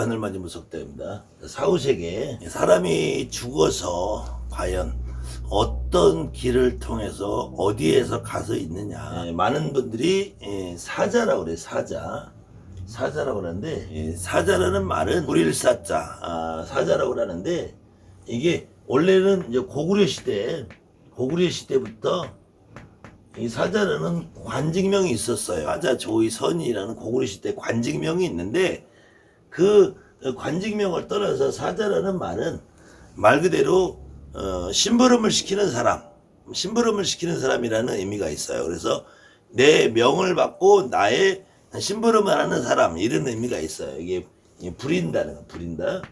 하늘만이 무섭다입니다. 사후세계 사람이 죽어서 과연 어떤 길을 통해서 어디에서 가서 있느냐 예, 많은 분들이 예, 사자라고 그래요 사자 사자라고 그러는데 예, 사자라는 말은 불일사자 아, 사자라고 그러는데 이게 원래는 이제 고구려 시대 고구려 시대부터 이 사자라는 관직명이 있었어요. 사자 조의선이라는 고구려 시대 관직명이 있는데 그 관직명을 떠나서 사자라는 말은 말 그대로 어, 심부름을 시키는 사람, 심부름을 시키는 사람이라는 의미가 있어요. 그래서 내 명을 받고 나의 심부름을 하는 사람 이런 의미가 있어요. 이게 부린다는 거, 부린다.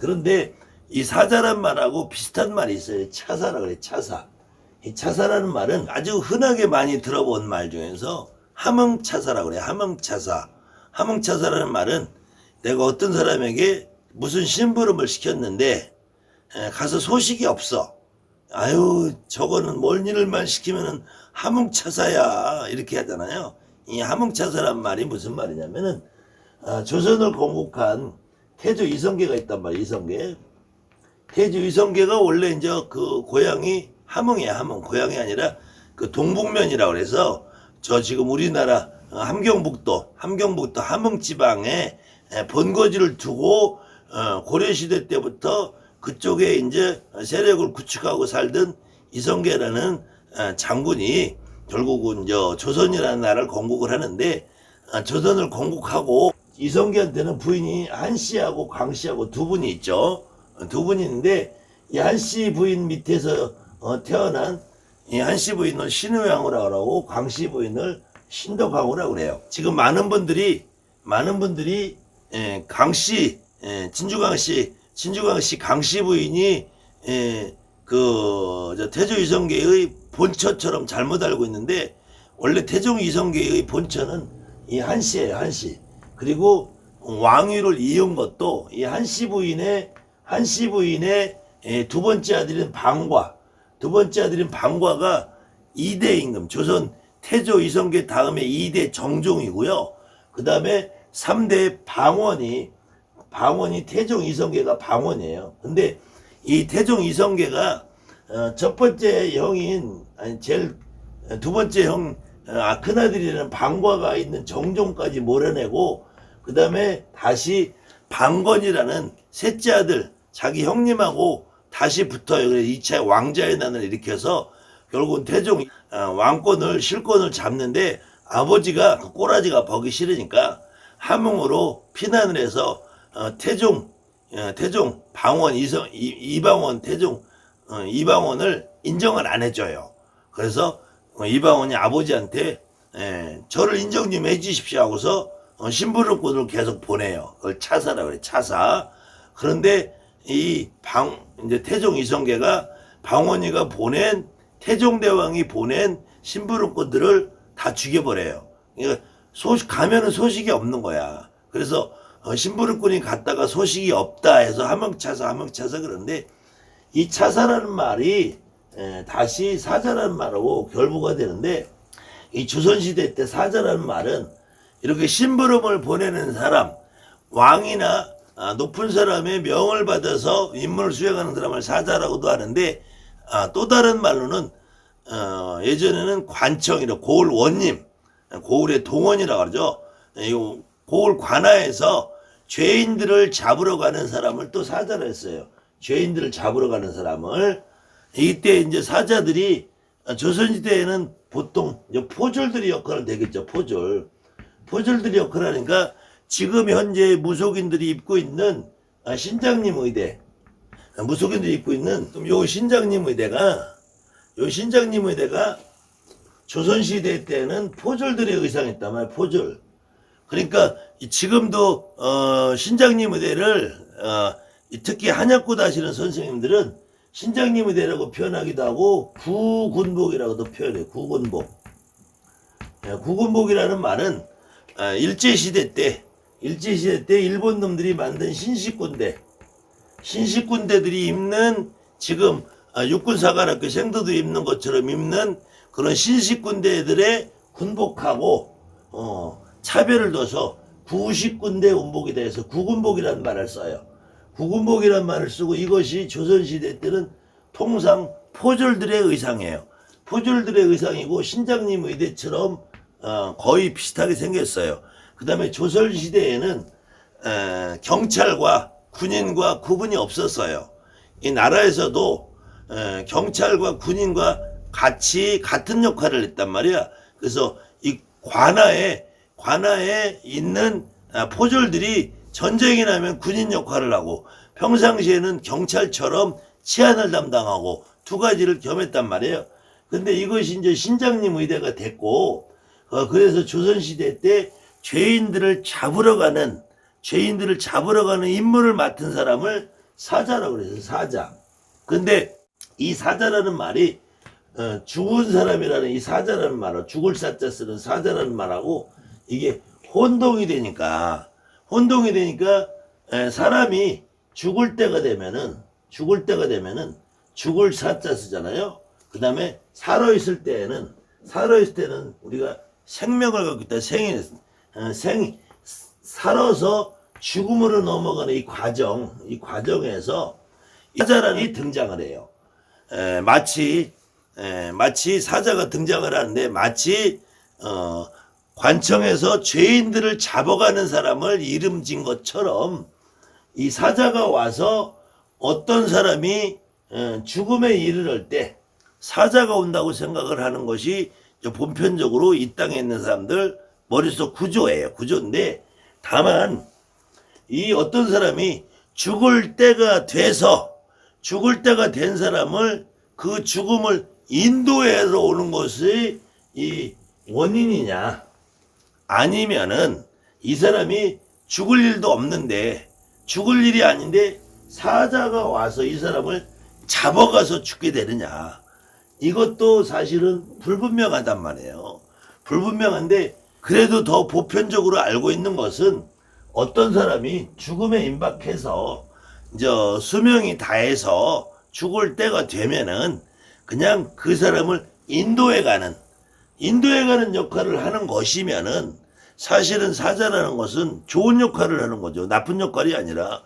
그런데 이 사자란 말하고 비슷한 말이 있어요. 차사라 그래, 차사. 이 차사라는 말은 아주 흔하게 많이 들어본 말 중에서 함흥차사라고 그래요. 함흥차사. 함흥차사라는 말은 내가 어떤 사람에게 무슨 심부름을 시켰는데 에, 가서 소식이 없어. 아유, 저거는 뭔 일을만 시키면은 함흥차사야. 이렇게 하잖아요. 이 함흥차사란 말이 무슨 말이냐면은, 아, 조선을 건국한 태조 이성계가 있단 말이에요. 이성계. 태조 이성계가 원래 이제 그 고향이 함흥이야, 함흥. 고향이 아니라 그 동북면이라고 그래서 저 지금 우리나라 어, 함경북도, 함경북도 함흥 지방에 에, 본거지를 두고 어, 고려시대 때부터 그쪽에 이제 세력을 구축하고 살던 이성계라는 어, 장군이 결국은 저 조선이라는 나라를 건국을 하는데 어, 조선을 건국하고 이성계한테는 부인이 한씨하고 광씨하고 두 분이 있죠. 어, 두 있는데 이 한씨 부인 밑에서 어, 태어난 이 한씨 부인을 신우양이라고 하고 광씨 부인을 신덕왕후라고 그래요. 지금 많은 분들이 많은 분들이 예, 강씨 예, 진주광씨 진주광씨 강씨 부인이 예, 그저 태조 이성계의 본처처럼 잘못 알고 있는데 원래 태종 이성계의 본처는 이 한씨예요 한씨. 그리고 왕위를 이은 것도 이 한씨 부인의 한씨 부인의 예, 두 번째 아들인 방과 두 번째 아들인 방과가 2대 임금 조선 태조 이성계 다음에 2대 정종이고요. 그 다음에 3대 방원이 방원이 태종 이성계가 방원이에요. 근데 이 태종 이성계가 어, 첫 번째 형인 아니 제일 어, 두 번째 형 어, 아, 큰아들이라는 방과가 있는 정종까지 몰아내고 그 다음에 다시 방건이라는 셋째 아들 자기 형님하고 다시 붙어요. 그래서 2차 왕자의 난을 일으켜서 결국은 태종 어, 왕권을 실권을 잡는데 아버지가 그 꼬라지가 보기 싫으니까 함흥으로 피난을 해서 어, 태종 어, 태종 방원 이성 이, 이방원 태종 어, 이방원을 인정을 안 해줘요. 그래서 어, 이방원이 아버지한테 에, 저를 인정 좀 해주십시오 하고서 어, 심부름꾼을 계속 보내요. 그걸 차사라고 그래 차사. 그런데 이 방 이제 태종 이성계가 방원이가 보낸 태종대왕이 보낸 심부름꾼들을 다 죽여버려요. 그러니까 소식 가면은 소식이 없는 거야. 그래서 어, 심부름꾼이 갔다가 소식이 없다 해서 함흥차사 함흥차사 그런데 이 차사라는 말이 에, 다시 사자라는 말하고 결부가 되는데 이 조선시대 때 사자라는 말은 이렇게 심부름을 보내는 사람 왕이나 아, 높은 사람의 명을 받아서 임무를 수행하는 사람을 사자라고도 하는데 아, 또 다른 말로는 어, 예전에는 관청이라 고을 원님 고을의 동원이라고. 이 고을 관하에서 죄인들을 잡으러 가는 사람을 또 사자로 했어요. 죄인들을 잡으러 가는 사람을 이때 이제 사자들이 조선시대에는 보통 포졸들이 역할을 되겠죠. 포졸. 포졸들이 역할을 하니까 지금 현재 무속인들이 입고 있는 아, 신장님 의대 무속인들이 입고 있는 요 신장님 의대가 요 신장님 의대가 조선시대 때는 포졸들의 의상이었단 말이야, 포졸. 그러니까 이 지금도, 어, 신장님 의대를, 어, 이 특히 한약고 다시는 선생님들은 신장님 의대라고 표현하기도 하고 구군복이라고도 표현해요, 구군복. 예, 구군복이라는 말은, 아, 일제시대 때, 일제시대 때 일본 놈들이 만든 신식군대, 신식군대들이 입는 지금 아, 육군사관학교 생도들이 입는 것처럼 입는 그런 신식군대들의 군복하고 어, 차별을 둬서 구십군대 운복이다 해서 구군복이라는 말을 써요. 구군복이라는 말을 쓰고 이것이 조선시대 때는 통상 포졸들의 의상이에요. 포졸들의 의상이고 신장님 의대처럼 어, 거의 비슷하게 생겼어요. 그 다음에 조선시대에는 에, 경찰과 군인과 구분이 없었어요. 이 나라에서도 에, 경찰과 군인과 같이 같은 역할을 했단 말이야. 그래서 이 관아에 관아에 있는 아, 포졸들이 전쟁이 나면 군인 역할을 하고 평상시에는 경찰처럼 치안을 담당하고 두 가지를 겸했단 말이에요. 근데 이것이 이제 신장님 의대가 됐고 어, 그래서 조선시대 때 죄인들을 잡으러 가는 죄인들을 잡으러 가는 임무를 맡은 사람을 사자라고 그래서 사자. 근데 이 사자라는 말이 어, 죽은 사람이라는 이 사자라는 말하고 죽을 사자 쓰는 사자라는 말하고 이게 혼동이 되니까 혼동이 되니까 에, 사람이 죽을 때가 되면은 죽을 때가 되면은 죽을 사자 쓰잖아요. 그 다음에 살아있을 때에는 살아있을 때는 우리가 생명을 갖고 있다 생이 어, 생 살아서 죽음으로 넘어가는 이 과정 이 과정에서 사자란이 등장을 해요. 에, 마치 에, 마치 사자가 등장을 하는데 마치 어, 관청에서 죄인들을 잡아가는 사람을 이름진 것처럼 이 사자가 와서 어떤 사람이 에, 죽음에 이르를 때 사자가 온다고 생각을 하는 것이 이제 보편적으로 이 땅에 있는 사람들 머릿속 구조예요. 구조인데 다만 이 어떤 사람이 죽을 때가 돼서 죽을 때가 된 사람을 그 죽음을 인도해서 오는 것이 이 원인이냐? 아니면은 이 사람이 죽을 일도 없는데 죽을 일이 아닌데 사자가 와서 이 사람을 잡아가서 죽게 되느냐? 이것도 사실은 불분명하단 말이에요. 불분명한데 그래도 더 보편적으로 알고 있는 것은 어떤 사람이 죽음에 임박해서 이제 수명이 다해서 죽을 때가 되면은 그냥 그 사람을 인도해 가는 인도해 가는 역할을 하는 것이면은 사실은 사자라는 것은 좋은 역할을 하는 거죠. 나쁜 역할이 아니라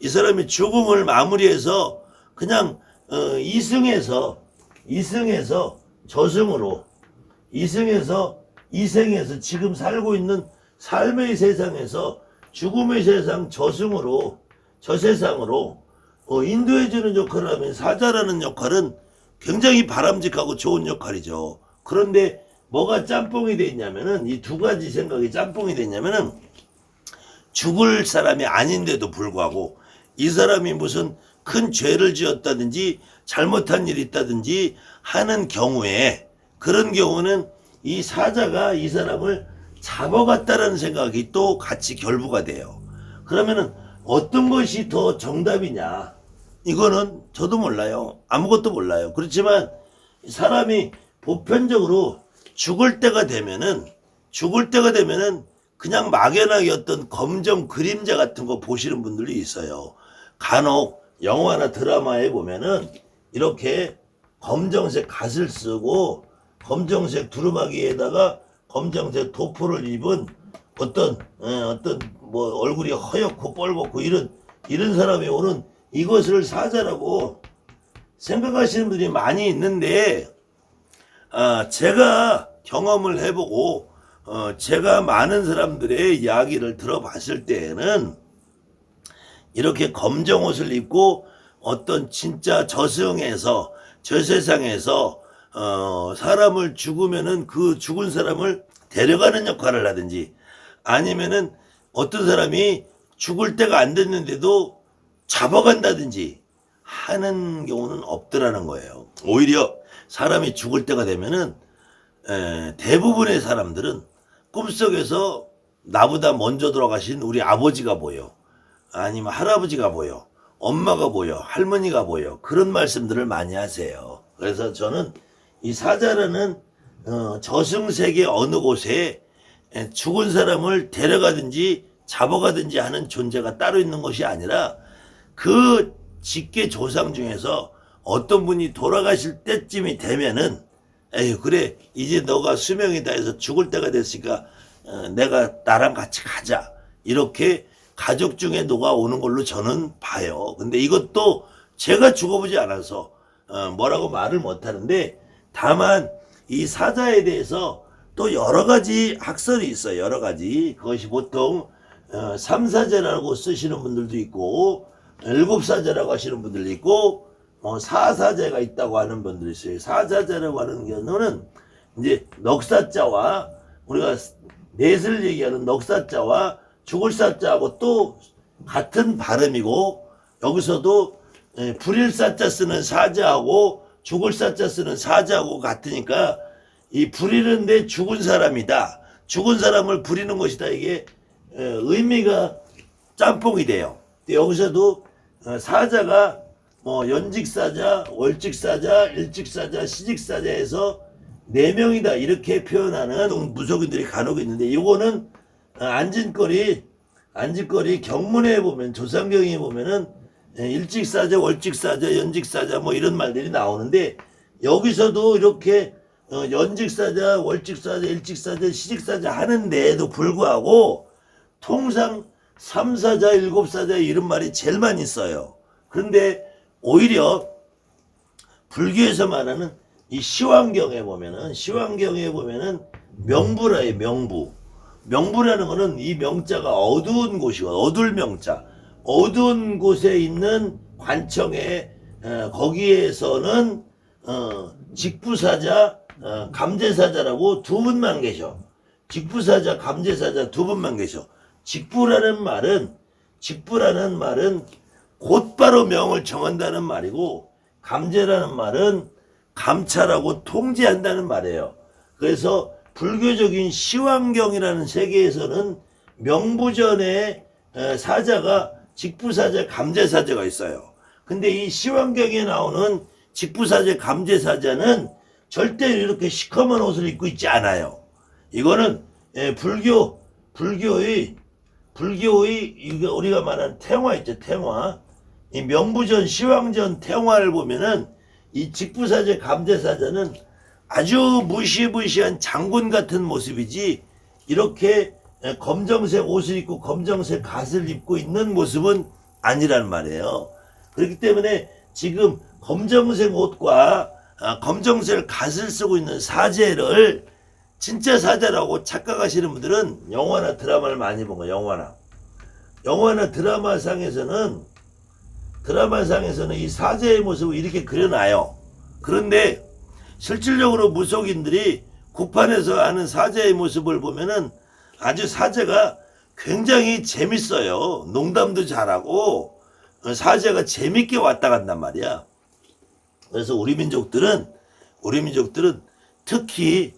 이 사람이 죽음을 마무리해서 그냥 어, 이승에서 이승에서 저승으로 이승에서 이생에서 지금 살고 있는 삶의 세상에서 죽음의 세상 저승으로 저 세상으로 어, 인도해주는 역할을 하면 사자라는 역할은 굉장히 바람직하고 좋은 역할이죠. 그런데 뭐가 짬뽕이 돼 있냐면은 이 두 가지 생각이 짬뽕이 됐냐면은 죽을 사람이 아닌데도 불구하고 이 사람이 무슨 큰 죄를 지었다든지 잘못한 일이 있다든지 하는 경우에 그런 경우는 이 사자가 이 사람을 잡아갔다라는 생각이 또 같이 결부가 돼요. 그러면은 어떤 것이 더 정답이냐? 이거는 저도 몰라요. 아무것도 몰라요. 그렇지만 사람이 보편적으로 죽을 때가 되면은 죽을 때가 되면은 그냥 막연하게 어떤 검정 그림자 같은 거 보시는 분들이 있어요. 간혹 영화나 드라마에 보면은 이렇게 검정색 갓을 쓰고 검정색 두루마기에다가 검정색 도포를 입은 어떤 에, 어떤 뭐 얼굴이 허옇고 뻘겋고 이런 이런 사람이 오는 이것을 사자라고 생각하시는 분들이 많이 있는데 아, 제가 경험을 해보고 어, 제가 많은 사람들의 이야기를 들어봤을 때에는 이렇게 검정 옷을 입고 어떤 진짜 저승에서 저 세상에서 어, 사람을 죽으면은 그 죽은 사람을 데려가는 역할을 하든지 아니면은 어떤 사람이 죽을 때가 안 됐는데도 잡아간다든지 하는 경우는 없더라는 거예요. 오히려 사람이 죽을 때가 되면은 에, 대부분의 사람들은 꿈속에서 나보다 먼저 돌아가신 우리 아버지가 보여. 아니면 할아버지가 보여. 엄마가 보여. 할머니가 보여. 그런 말씀들을 많이 하세요. 그래서 저는 이 사자라는 어, 저승세계 어느 곳에 에, 죽은 사람을 데려가든지 잡아가든지 하는 존재가 따로 있는 것이 아니라 그 직계 조상 중에서 어떤 분이 돌아가실 때쯤이 되면은 에휴 그래 이제 너가 수명이 다 해서 죽을 때가 됐으니까 어, 내가 나랑 같이 가자 이렇게 가족 중에 녹아 오는 걸로 저는 봐요. 근데 이것도 제가 죽어보지 않아서 어, 뭐라고 말을 못 하는데 다만 이 사자에 대해서 또 여러 가지 학설이 있어요. 여러 가지. 그것이 보통 어, 삼사제라고 쓰시는 분들도 있고 일곱사제라고 하시는 분들도 있고 어, 사사제가 있다고 하는 분들이 있어요. 사사제라고 하는 경우는 이제 넉사자와 우리가 넷을 얘기하는 넉사자와 죽을 사자하고 또 같은 발음이고 여기서도 예, 불일 사자 쓰는 사자하고 죽을 사자 쓰는 사자하고 같으니까 이 부리는데 죽은 사람이다. 죽은 사람을 부리는 것이다. 이게 에, 의미가 짬뽕이 돼요. 여기서도 어, 사자가 뭐 연직사자, 월직사자, 일직사자, 시직사자에서 네 명이다 이렇게 표현하는 무속인들이 간혹 있는데 이거는 어, 안진거리 안진거리 경문에 보면 조상경에 보면은 예, 일직사자, 월직사자, 연직사자 뭐 이런 말들이 나오는데 여기서도 이렇게 어, 연직사자, 월직사자, 일직사자, 시직사자 하는데도 불구하고 통상 삼사자, 일곱사자 이런 말이 제일 많이 써요. 그런데 오히려 불교에서 말하는 이 시황경에 보면은 시황경에 보면은 명부라의 명부. 명부라는 거는 이 명자가 어두운 곳이고 어두울 명자. 어두운 곳에 있는 관청에 어, 거기에서는 어, 직부사자, 어, 감제사자라고 두 분만 계셔. 직부사자, 감제사자 두 분만 계셔. 직부라는 말은 직부라는 말은 곧바로 명을 정한다는 말이고 감제라는 말은 감찰하고 통제한다는 말이에요. 그래서 불교적인 시황경이라는 세계에서는 명부전에 에, 사자가 직부사자, 감제사자가 있어요. 근데 이 시황경에 나오는 직부사자, 감제사자는 절대 이렇게 시커먼 옷을 입고 있지 않아요. 이거는 에, 불교 불교의 불교의 우리가 말하는 태화 있죠 태화 이 명부전 시황전 태화를 보면은 이 직부사제 감제사자는 아주 무시무시한 장군 같은 모습이지 이렇게 에, 검정색 옷을 입고 검정색 갓을 입고 있는 모습은 아니란 말이에요. 그렇기 때문에 지금 검정색 옷과 아, 검정색 갓을 쓰고 있는 사제를 진짜 사자라고 착각하시는 분들은 영화나 드라마를 많이 본 거예요. 영화나. 영화나 드라마상에서는 드라마상에서는 이 사제의 모습을 이렇게 그려놔요. 그런데 실질적으로 무속인들이 구판에서 하는 사제의 모습을 보면은 아주 사제가 굉장히 재밌어요. 농담도 잘하고 어, 사제가 재밌게 왔다 간단 말이야. 그래서 우리 민족들은 우리 민족들은 특히 예,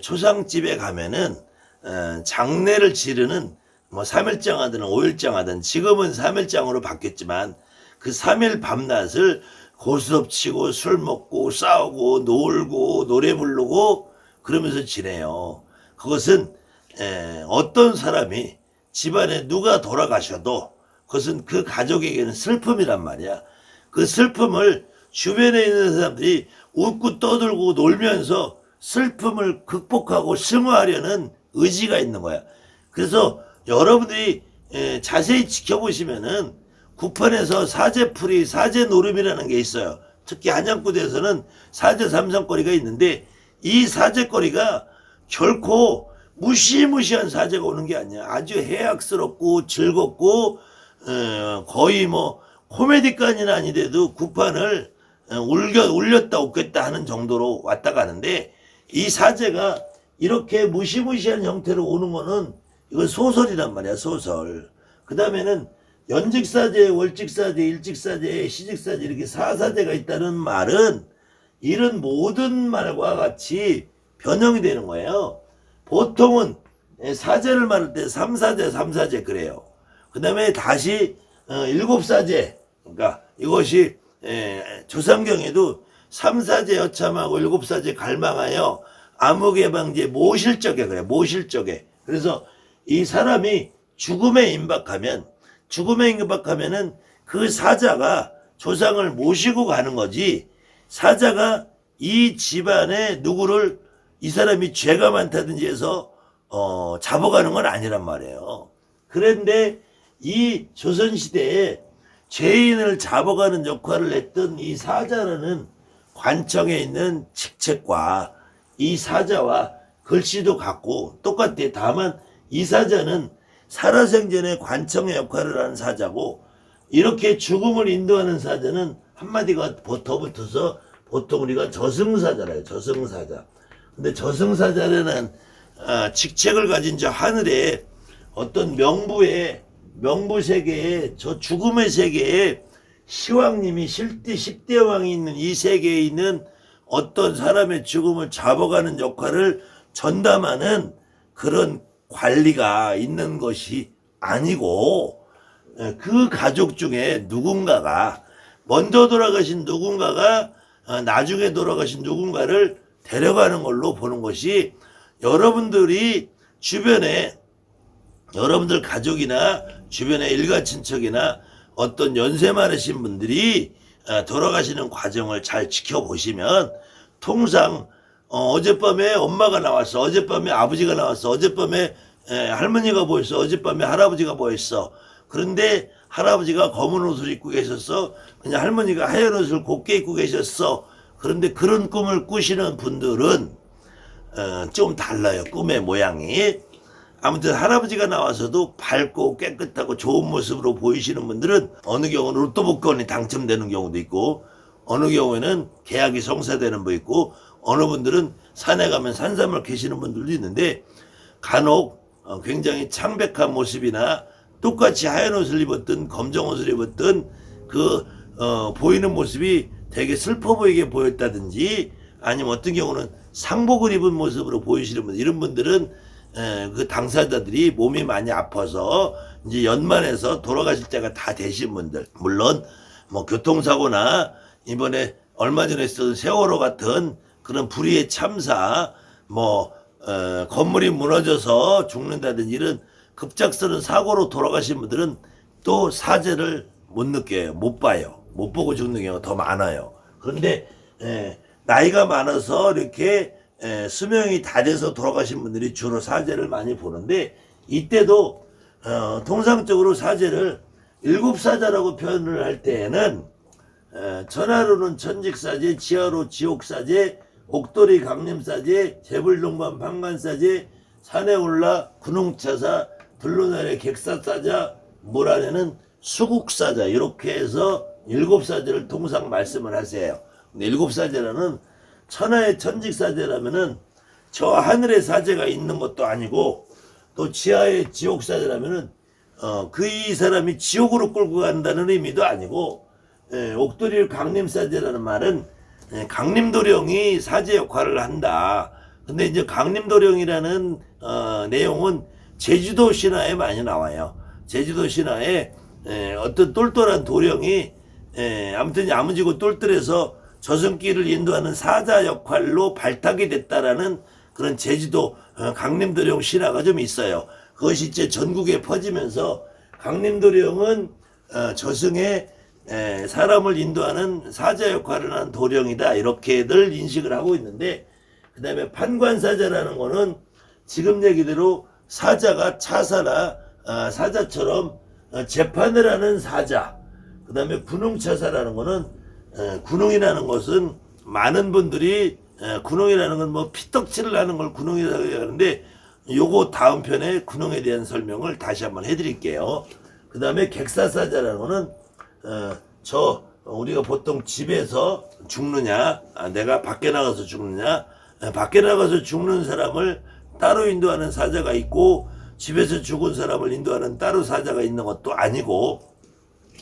초상집에 가면은 어, 장례를 지르는 뭐 3일장 하든 5일장 하든 지금은 3일장으로 바뀌었지만 그 3일 밤낮을 고스톱치고 술 먹고 싸우고 놀고 노래 부르고 그러면서 지내요. 그것은 에, 어떤 사람이 집안에 누가 돌아가셔도 그것은 그 가족에게는 슬픔이란 말이야. 그 슬픔을 주변에 있는 사람들이 웃고 떠들고 놀면서 슬픔을 극복하고 승화하려는 의지가 있는 거야. 그래서 여러분들이 에, 자세히 지켜보시면은 구판에서 사제풀이, 사제노름이라는 게 있어요. 특히 한양구대에서는 사제 삼성거리가 있는데 이 사제거리가 결코 무시무시한 사제가 오는 게 아니야. 아주 해악스럽고 즐겁고 어, 거의 뭐 코미디까지는 아니더라도 구판을 어, 울겨, 울렸다 웃겠다 하는 정도로 왔다 가는데 이 사제가 이렇게 무시무시한 형태로 오는 거는 이건 소설이란 말이야 소설. 그 다음에는 연직사제 월직사제 일직사제 시직사제 이렇게 사사제가 있다는 말은 이런 모든 말과 같이 변형이 되는 거예요. 보통은 사제를 말할 때 삼사제 삼사제 그래요. 그 다음에 다시 어, 일곱사제 그러니까 이것이 에, 조상경에도 삼사제 여참하고 일곱사제 갈망하여 암흑예방제 모실적에 그래 모실적에 그래서 이 사람이 죽음에 임박하면 죽음에 임박하면은 그 사자가 조상을 모시고 가는 거지 사자가 이 집안에 누구를 이 사람이 죄가 많다든지 해서 어 잡아가는 건 아니란 말이에요. 그런데 이 조선시대에 죄인을 잡아가는 역할을 했던 이 사자라는 관청에 있는 직책과 이 사자와 글씨도 같고 똑같아. 다만 이 사자는 살아생전에 관청의 역할을 하는 사자고 이렇게 죽음을 인도하는 사자는 한마디가 더 붙어서 보통 우리가 저승사자라요. 저승사자. 근데 저승사자라는 아, 직책을 가진 저 하늘에 어떤 명부에 명부 세계에 저 죽음의 세계에 시왕님이 실대 십대 왕이 있는 이 세계에 있는 어떤 사람의 죽음을 잡아가는 역할을 전담하는 그런 관리가 있는 것이 아니고 에, 그 가족 중에 누군가가 먼저 돌아가신 누군가가 어, 나중에 돌아가신 누군가를 데려가는 걸로 보는 것이 여러분들이 주변에 여러분들 가족이나 주변의 일가 친척이나 어떤 연세 많으신 분들이 어, 돌아가시는 과정을 잘 지켜보시면 통상 어, 어젯밤에 엄마가 나왔어 어젯밤에 아버지가 나왔어 어젯밤에 에, 할머니가 보였어 어젯밤에 할아버지가 보였어. 그런데 할아버지가 검은 옷을 입고 계셨어 그냥 할머니가 하얀 옷을 곱게 입고 계셨어. 그런데 그런 꿈을 꾸시는 분들은 어, 좀 달라요 꿈의 모양이 아무튼 할아버지가 나와서도 밝고 깨끗하고 좋은 모습으로 보이시는 분들은 어느 경우는 로또 복권이 당첨되는 경우도 있고 어느 경우에는 계약이 성사되는 분 있고 어느 분들은 산에 가면 산삼을 계시는 분들도 있는데 간혹 어, 굉장히 창백한 모습이나 똑같이 하얀 옷을 입었든 검정 옷을 입었든 그 어, 보이는 모습이 되게 슬퍼 보이게 보였다든지 아니면 어떤 경우는 상복을 입은 모습으로 보이시는 분 이런 분들은 에, 그 당사자들이 몸이 많이 아파서 이제 연만해서 돌아가실 때가 다 되신 분들 물론 뭐 교통사고나 이번에 얼마 전에 있었던 세월호 같은 그런 불의의 참사 뭐 어, 건물이 무너져서 죽는다든지 이런 급작스러운 사고로 돌아가신 분들은 또 사죄를 못 느껴요. 못 봐요. 못 보고 죽는 경우가 더 많아요. 그런데 에, 나이가 많아서 이렇게 에, 수명이 다 돼서 돌아가신 분들이 주로 사제를 많이 보는데 이때도 어, 통상적으로 사제를 일곱 사자라고 표현을 할 때에는 에, 전하로는 천직사제, 지하로 지옥사제, 옥돌이 강림사제, 재불동반 방간사제, 산에 올라 군웅차사, 들로나래 객사사자, 물 안에는 수국사자 이렇게 해서 일곱 사제를 통상 말씀을 하세요. 일곱 사제라는 천하의 천직사제라면은 저 하늘에 사제가 있는 것도 아니고 또 지하의 지옥사제라면은 어, 그 이 사람이 지옥으로 끌고 간다는 의미도 아니고 예, 옥도리를 강림사제라는 말은 예, 강림도령이 사제 역할을 한다. 근데 이제 강림도령이라는 어, 내용은 제주도 신화에 많이 나와요. 제주도 신화에 예, 어떤 똘똘한 도령이 예, 아무튼 야무지고 똘똘해서 저승길을 인도하는 사자 역할로 발탁이 됐다라는 그런 제주도 어, 강림도령 신화가 좀 있어요. 그것이 이제 전국에 퍼지면서 강림도령은 어, 저승에 에, 사람을 인도하는 사자 역할을 하는 도령이다 이렇게들 인식을 하고 있는데 그 다음에 판관사자라는 거는 지금 얘기대로 사자가 차사나 아, 사자처럼 어, 재판을 하는 사자 그 다음에 군웅차사라는 거는 에, 군웅이라는 것은 많은 분들이 에, 군웅이라는 건 뭐 피떡칠을 하는 걸 군웅이라고 하는데 요거 다음 편에 군웅에 대한 설명을 다시 한번 해드릴게요. 그 다음에 객사사자라는 거는 어, 저 우리가 보통 집에서 죽느냐 아, 내가 밖에 나가서 죽느냐 아, 밖에 나가서 죽는 사람을 따로 인도하는 사자가 있고 집에서 죽은 사람을 인도하는 따로 사자가 있는 것도 아니고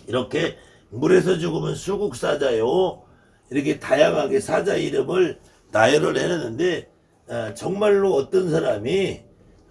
이렇게 물에서 죽으면 수국사자요. 이렇게 다양하게 사자 이름을 나열을 해놨는데 어, 정말로 어떤 사람이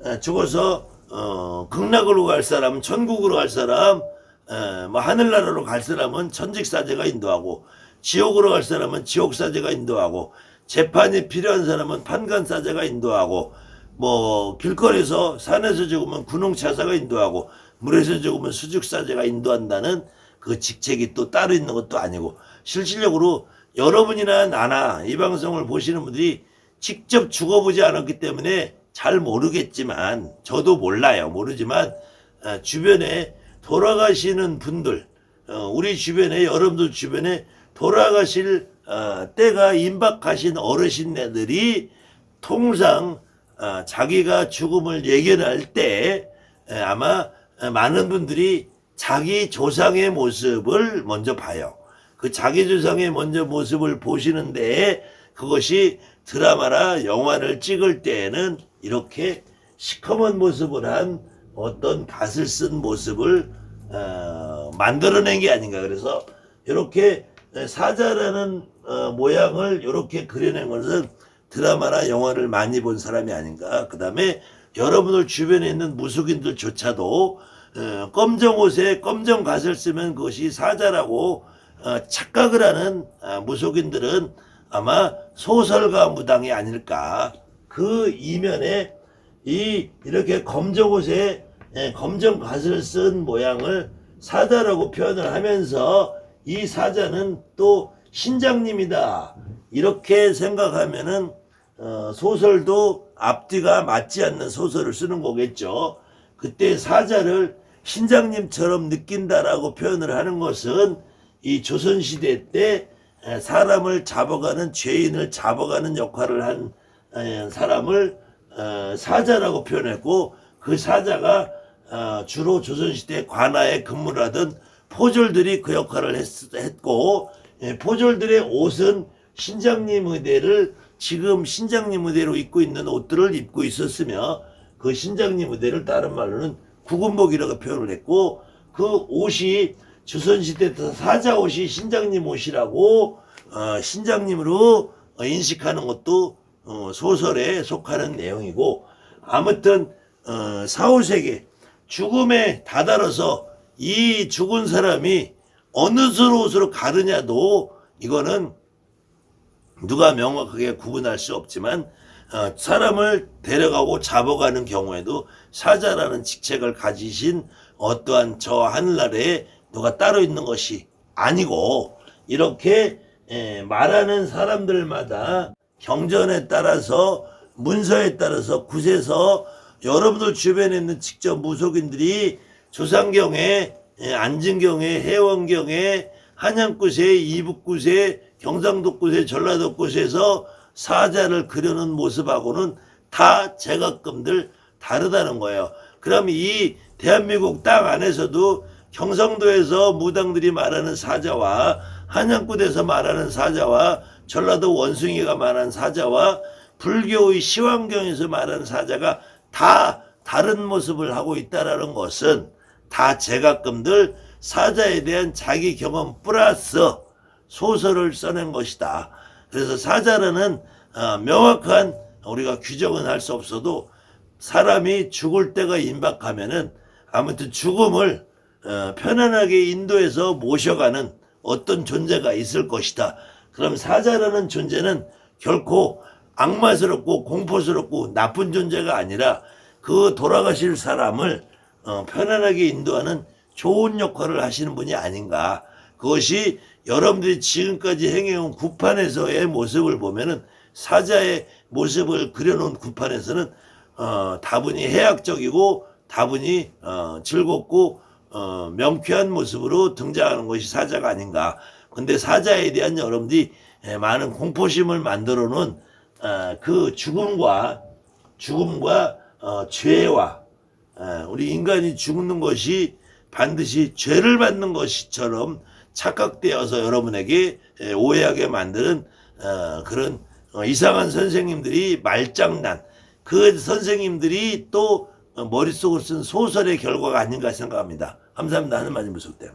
어, 죽어서 어, 극락으로 갈 사람, 천국으로 갈 사람, 어, 뭐 하늘나라로 갈 사람은 천직사제가 인도하고 지옥으로 갈 사람은 지옥사제가 인도하고 재판이 필요한 사람은 판관사제가 인도하고 뭐 길거리에서 산에서 죽으면 군웅차사가 인도하고 물에서 죽으면 수직사제가 인도한다는 그 직책이 또 따로 있는 것도 아니고 실질적으로 여러분이나 나나 이 방송을 보시는 분들이 직접 죽어보지 않았기 때문에 잘 모르겠지만 저도 몰라요. 모르지만 아, 주변에 돌아가시는 분들, 어, 우리 주변에 여러분들 주변에 돌아가실 어, 때가 임박하신 어르신네들이 통상 어, 자기가 죽음을 예견할 때 에, 아마 많은 분들이 자기 조상의 모습을 먼저 봐요. 그 자기 조상의 먼저 모습을 보시는데 그것이 드라마나 영화를 찍을 때에는 이렇게 시커먼 모습을 한 어떤 갓을 쓴 모습을 어, 만들어낸 게 아닌가 그래서 이렇게 사자라는 어, 모양을 이렇게 그려낸 것은 드라마나 영화를 많이 본 사람이 아닌가 그 다음에 여러분들 주변에 있는 무속인들조차도 어, 검정 옷에 검정 갓을 쓰면 그것이 사자라고 어, 착각을 하는 어, 무속인들은 아마 소설가 무당이 아닐까 그 이면에 이 이렇게 검정 옷에 예, 검정 갓을 쓴 모양을 사자라고 표현을 하면서 이 사자는 또 신장님이다 이렇게 생각하면은 어, 소설도 앞뒤가 맞지 않는 소설을 쓰는 거겠죠. 그때 사자를 신장님처럼 느낀다라고 표현을 하는 것은 이 조선시대 때 에, 사람을 잡아가는 죄인을 잡아가는 역할을 한 에, 사람을 어, 사자라고 표현했고 그 사자가 어, 주로 조선시대 관아에 근무를 하던 포졸들이 그 역할을 했, 했고 예, 포졸들의 옷은 신장님 의대를 지금 신장님 의대로 입고 있는 옷들을 입고 있었으며 그 신장님 의대를 다른 말로는 구군복이라고 표현을 했고 그 옷이 조선시대 때 사자 옷이 신장님 옷이라고 어, 신장님으로 어, 인식하는 것도 어, 소설에 속하는 내용이고 아무튼 어, 사후세계 죽음에 다다라서 이 죽은 사람이 어느 옷으로 가느냐도 이거는 누가 명확하게 구분할 수 없지만 어, 사람을 데려가고 잡아가는 경우에도 사자라는 직책을 가지신 어떠한 저 하늘나라에 누가 따로 있는 것이 아니고 이렇게 에, 말하는 사람들마다 경전에 따라서 문서에 따라서 굿에서 여러분들 주변에 있는 직접 무속인들이 조상경에 에, 안진경에 해원경에 한양굿에 이북굿에 경상도굿에 전라도굿에서 사자를 그려놓은 모습하고는 다 제각금들 다르다는 거예요. 그럼 이 대한민국 땅 안에서도 경상도에서 무당들이 말하는 사자와 한양굿에서 말하는 사자와 전라도 원숭이가 말하는 사자와 불교의 시황경에서 말하는 사자가 다 다른 모습을 하고 있다라는 것은 다 제각금들 사자에 대한 자기 경험 플러스 소설을 써낸 것이다. 그래서 사자라는 어, 명확한 우리가 규정은 할 수 없어도 사람이 죽을 때가 임박하면은 아무튼 죽음을 어, 편안하게 인도해서 모셔가는 어떤 존재가 있을 것이다. 그럼 사자라는 존재는 결코 악마스럽고 공포스럽고 나쁜 존재가 아니라 그 돌아가실 사람을 어, 편안하게 인도하는 좋은 역할을 하시는 분이 아닌가. 그것이 여러분들이 지금까지 행해온 구판에서의 모습을 보면은 사자의 모습을 그려놓은 구판에서는 어, 다분히 해학적이고 다분히 어, 즐겁고 어, 명쾌한 모습으로 등장하는 것이 사자가 아닌가. 근데 사자에 대한 여러분들이 에, 많은 공포심을 만들어 놓은 어, 그 죽음과 죽음과 어, 죄와 어, 우리 인간이 죽는 것이 반드시 죄를 받는 것처럼 착각되어서 여러분에게 에, 오해하게 만드는 어, 그런 어, 이상한 선생님들이 말장난 그 선생님들이 또 어, 머릿속을 쓴 소설의 결과가 아닌가 생각합니다. 감사합니다. 하는 말씀 무속대요.